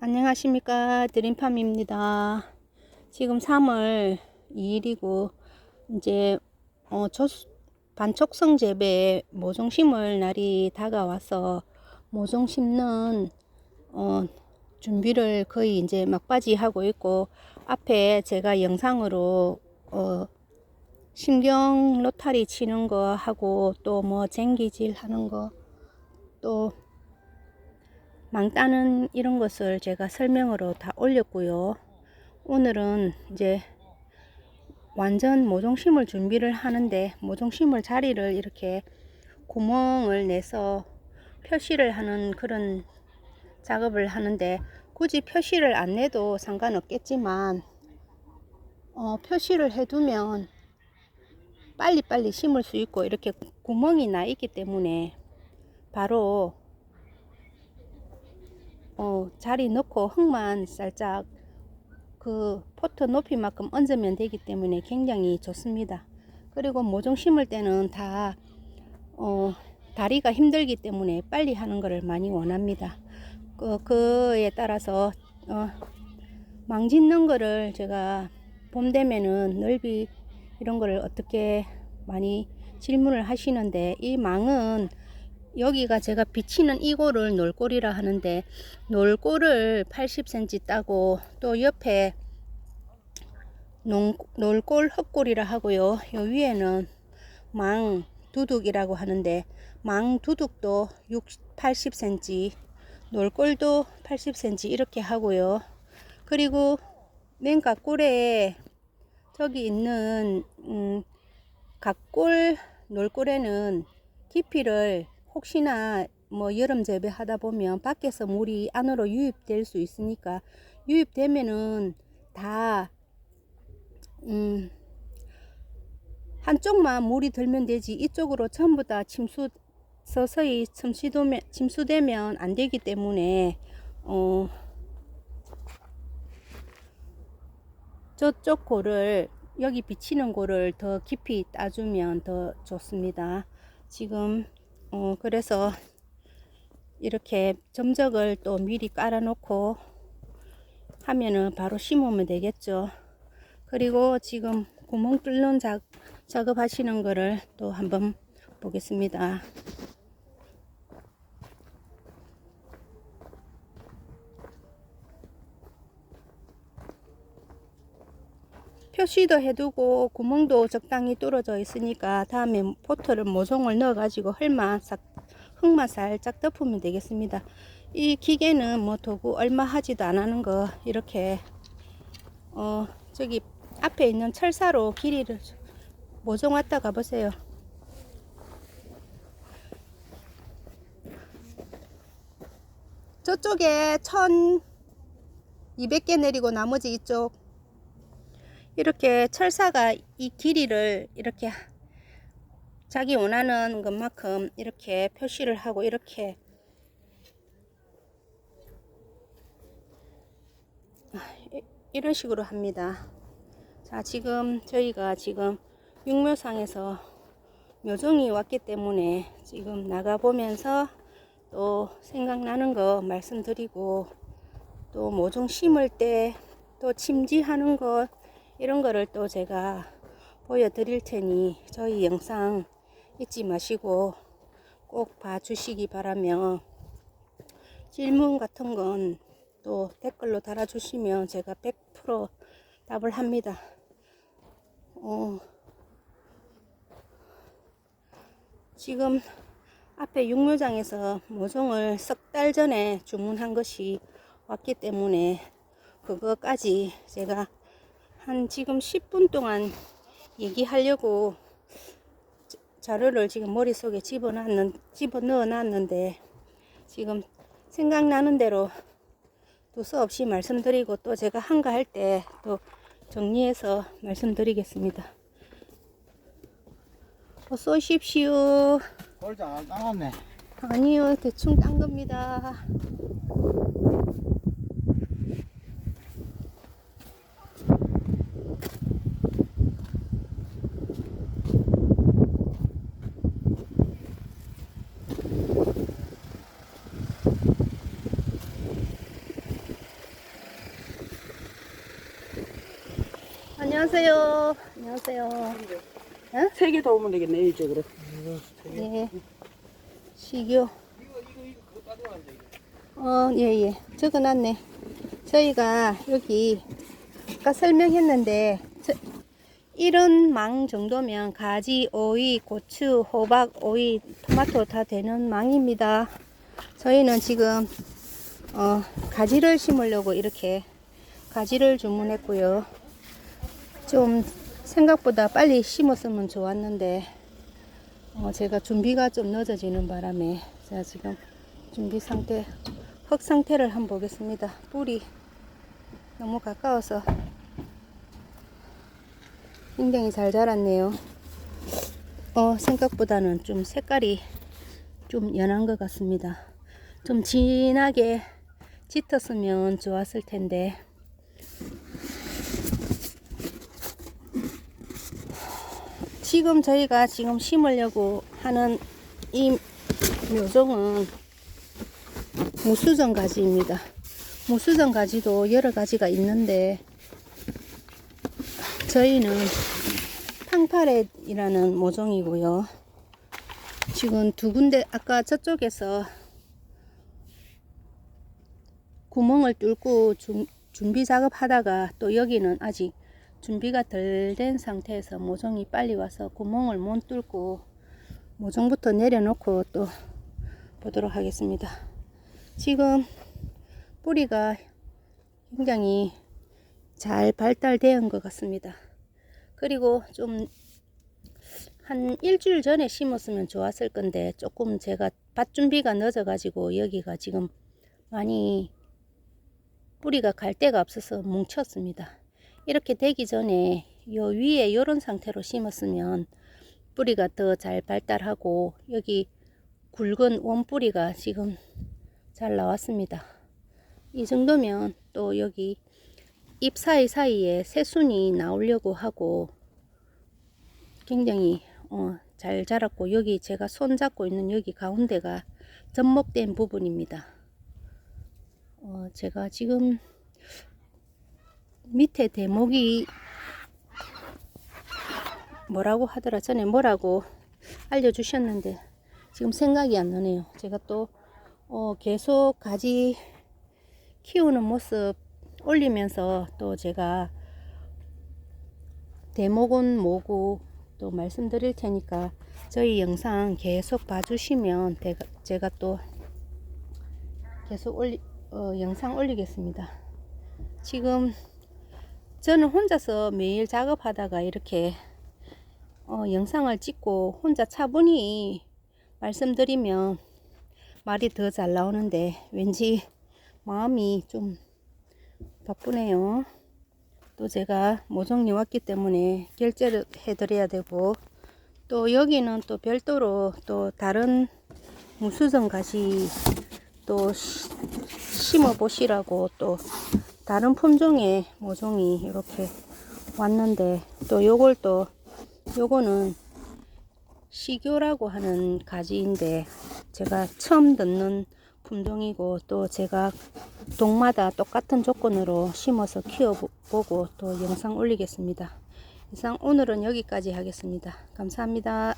안녕하십니까. 드림팜입니다. 지금 3월 2일이고 이제 어, 조, 반촉성 재배 모종 심을 날이 다가와서 모종 심는 어, 준비를 거의 이제 막바지 하고 있고 앞에 제가 영상으로 어, 심경 로타리 치는 거 하고 또 뭐 쟁기질 하는 거 또 망 따는 이런 것을 제가 설명으로 다 올렸고요. 오늘은 이제 완전 모종심을 준비를 하는데 모종심을 자리를 이렇게 구멍을 내서 표시를 하는 그런 작업을 하는데 굳이 표시를 안 내도 상관없겠지만 어, 표시를 해두면 빨리빨리 심을 수 있고 이렇게 구멍이 나 있기 때문에 바로 어, 자리 넣고 흙만 살짝 그 포트 높이만큼 얹으면 되기 때문에 굉장히 좋습니다. 그리고 모종 심을 때는 다 어, 다리가 힘들기 때문에 빨리 하는 것을 많이 원합니다. 그, 그에 따라서 어, 망 짓는 거를 제가 봄 되면은 넓이 이런 거를 어떻게 많이 질문을 하시는데 이 망은 여기가 제가 비치는 이골을 놀골이라 하는데 놀골을 80cm 따고 또 옆에 농, 놀골 헛골이라 하고요. 요 위에는 망 두둑이라고 하는데 망 두둑도 6, 80cm 놀골도 80cm 이렇게 하고요. 그리고 맨 각골에 저기 있는 음, 각골 놀골에는 깊이를 혹시나 뭐 여름 재배하다 보면 밖에서 물이 안으로 유입될 수 있으니까 유입되면은 다 음, 한쪽만 물이 들면 되지 이쪽으로 전부 다 침수 서서히 침수되면, 침수되면 안 되기 때문에 어, 저쪽 골을 여기 비치는 골을 더 깊이 따주면 더 좋습니다. 지금 어, 그래서 이렇게 점적을 또 미리 깔아 놓고 하면은 바로 심으면 되겠죠. 그리고 지금 구멍 뚫는 작, 작업 하시는 거를 또 한번 보겠습니다. 표시도 해두고 구멍도 적당히 뚫어져 있으니까 다음에 포트를 모종을 넣어 가지고 흙만 싹 흙만 살짝 덮으면 되겠습니다. 이 기계는 뭐 도구 얼마 하지도 안 하는 거 이렇게 어 저기 앞에 있는 철사로 길이를 모종 왔다 가보세요. 저쪽에 1200개 내리고 나머지 이쪽 이렇게 철사가 이 길이를 이렇게 자기 원하는 것만큼 이렇게 표시를 하고 이렇게 이런 식으로 합니다. 자, 지금 저희가 지금 육묘상에서 묘종이 왔기 때문에 지금 나가보면서 또 생각나는 거 말씀드리고 또 모종 심을 때 또 침지하는 것 이런 거를 또 제가 보여드릴 테니 저희 영상 잊지 마시고 꼭 봐주시기 바라며 질문 같은 건 또 댓글로 달아주시면 제가 100% 답을 합니다. 어, 지금 앞에 육묘장에서 모종을 석 달 전에 주문한 것이 왔기 때문에 그거까지 제가 한 지금 10분 동안 얘기하려고 자료를 지금 머릿속에 집어넣는, 집어넣어 놨는데 지금 생각나는 대로 두서 없이 말씀드리고 또 제가 한가할 때 또 정리해서 말씀드리겠습니다. 어서 오십시오. 꼴장 안 따놨네. 아니요, 대충 딴 겁니다. 안녕하세요. 안녕하세요. 세개 더 오면 되겠네 이쪽으로. 예. 식요. 어, 예, 예. 적어놨네. 저희가 여기 아까 설명했는데, 저, 이런 망 정도면 가지, 오이, 고추, 호박, 오이, 토마토 다 되는 망입니다. 저희는 지금, 어, 가지를 심으려고 이렇게 가지를 주문했고요. 좀 생각보다 빨리 심었으면 좋았는데, 어, 제가 준비가 좀 늦어지는 바람에 제가 지금 준비 상태, 흙 상태를 한번 보겠습니다. 뿌리 너무 가까워서 굉장히 잘 자랐네요. 어, 생각보다는 좀 색깔이 좀 연한 것 같습니다. 좀 진하게 짙었으면 좋았을 텐데 지금 저희가 지금 심으려고 하는 이 묘종은 무수정 가지입니다. 무수정 가지도 여러 가지가 있는데 저희는 탕파렛이라는 모종이고요. 지금 두 군데 아까 저쪽에서 구멍을 뚫고 준, 준비 작업하다가 또 여기는 아직 준비가 덜 된 상태에서 모종이 빨리 와서 구멍을 못 뚫고 모종부터 내려놓고 또 보도록 하겠습니다. 지금 뿌리가 굉장히 잘 발달된 것 같습니다. 그리고 좀 한 일주일 전에 심었으면 좋았을 건데 조금 제가 밭 준비가 늦어 가지고 여기가 지금 많이 뿌리가 갈 데가 없어서 뭉쳤습니다. 이렇게 되기 전에 요 위에 요런 상태로 심었으면 뿌리가 더 잘 발달하고 여기 굵은 원뿌리가 지금 잘 나왔습니다. 이 정도면 또 여기 잎 사이사이에 새순이 나오려고 하고 굉장히 어, 잘 자랐고 여기 제가 손 잡고 있는 여기 가운데가 접목된 부분입니다. 어, 제가 지금 밑에 대목이 뭐라고 하더라? 전에 뭐라고 알려주셨는데 지금 생각이 안 나네요. 제가 또 어, 계속 가지 키우는 모습 올리면서 또 제가 대목은 뭐고 또 말씀드릴 테니까 저희 영상 계속 봐주시면 제가, 또 계속 올리, 어, 영상 올리겠습니다. 지금 저는 혼자서 매일 작업하다가 이렇게 어, 영상을 찍고 혼자 차분히 말씀드리면 말이 더 잘 나오는데 왠지 마음이 좀 바쁘네요. 또 제가 모종이 왔기 때문에 결제를 해 드려야 되고 또 여기는 또 별도로 또 다른 무수정 가시 또 시- 심어 보시라고 또 다른 품종의 모종이 이렇게 왔는데 또 요걸 또 요거는 시교라고 하는 가지인데 제가 처음 듣는 품종이고 또 제가 동마다 똑같은 조건으로 심어서 키워보고 또 영상 올리겠습니다. 이상 오늘은 여기까지 하겠습니다. 감사합니다.